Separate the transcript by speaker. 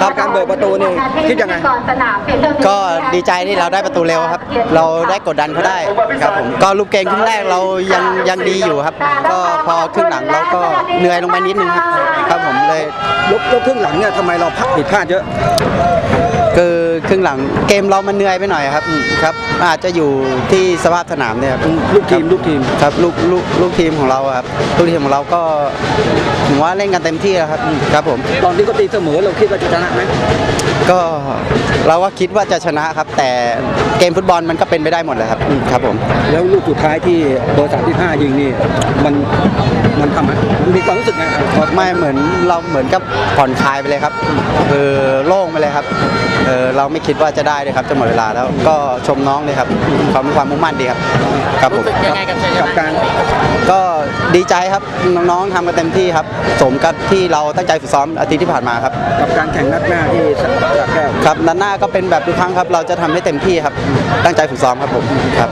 Speaker 1: ครับการเบิกประตูนี่คิดยังไง
Speaker 2: ก็ดีใจที่เราได้ประตูเร็วครับ เราได้กดดันเขาได้ครับผมก็ลูกเกมครึ่งแรกเรายังยังดีอยู่ครับ ก็พอครึ่งหลังเราก็เหนื่อยลงไปนิดนึงครับครับผมเลย
Speaker 1: ยกยกครึ่งหลังเนี่ยทำไมเราพักผิดพลาดเยอะ
Speaker 2: คือ ครึ่งหลังเกมเรามันเหนื่อยไปหน่อยครับอืมครับ อาจจะอยู่ที่สภาพสนามเนี่ยครับ
Speaker 1: ลูกทีมลูกทีม
Speaker 2: ครับลูกลูกลูกทีมของเราอะครับลูกทีมของเราก็ผมว่าเล่นกันเต็มที่แล้วครับอืมครับผม
Speaker 1: ตอนที่เขาตีเสมอเราคิดว่าจะชนะไหม
Speaker 2: ก็เราก็คิดว่าจะชนะครับ แต่เกมฟุตบอลมันก็เป็นไปได้หมดเลยครับอืมครับผม
Speaker 1: แล้วลูกสุดท้ายที่เบอร์สามที่ห้ายิงนี่มันมันทำให้มีความรู้สึกไงครับ
Speaker 2: ไม่เหมือนเราเหมือนกับผ่อนคลายไปเลยครับคือโล่งไปเลยครับ เออเราไม่คิดว่าจะได้เลยครับจะหมดเวลาแล้วก็ชมน้องเลยครับความมีความมุ่งมั่นดีครับครับผม
Speaker 3: ยังไงกับชัยช
Speaker 1: กับ
Speaker 3: นะ
Speaker 1: การ
Speaker 2: ก็ดีใจครับน้องๆทำกันเต็มที่ครับ สมกับที่เราตั้งใจฝึกซ้อมอาทิตย์ที่ผ่านมาครับ
Speaker 1: กับการแข่งนัดหน้าที่สระแก้ว
Speaker 2: ครับนัดหน้าก็เป็นแบบทุกครั้งครับ เราจะทำให้เต็มที่ครับ ตั้งใจฝึกซ้อมครับผมครับ